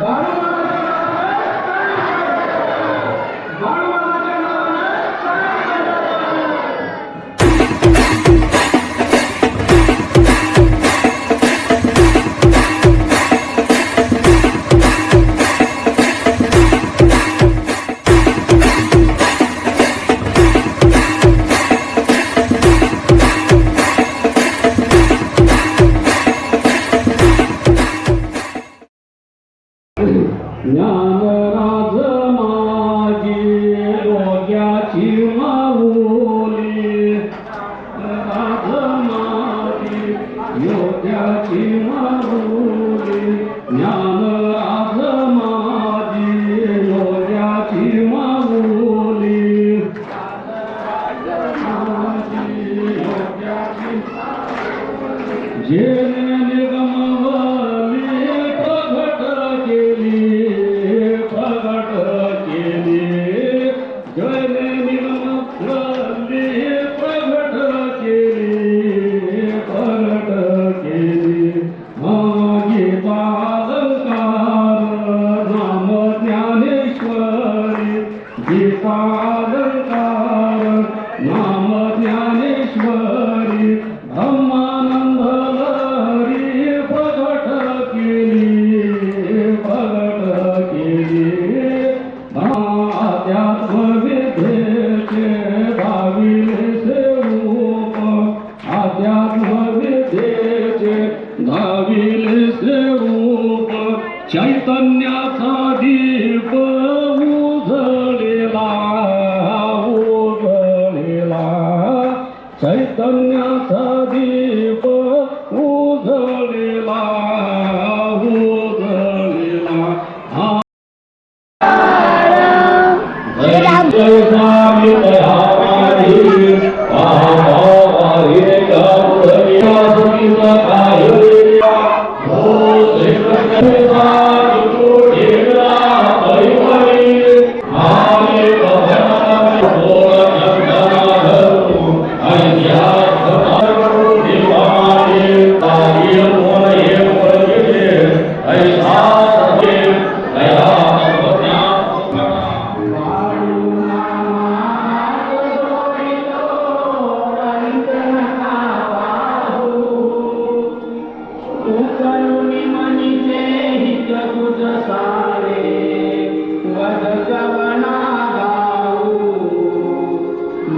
বারো ज्ञानराज मागे डोक्याची माऊली. राज मागे योग्याची माऊली. ज्ञानराज मागे योग्याची माऊली. जे ज्ञानेश्वरी गीता अलंकार नाम ज्ञानेश्वरी ब्रह्मानंद लहरी प्रगट केली प्रगट केली. अध्यात्म विद्येचे भाविले स्वरूप अध्यात्म विद्येचे धाविले स्वरूप चैतन्याचा दीप चैतन्याचा दीप उजळेला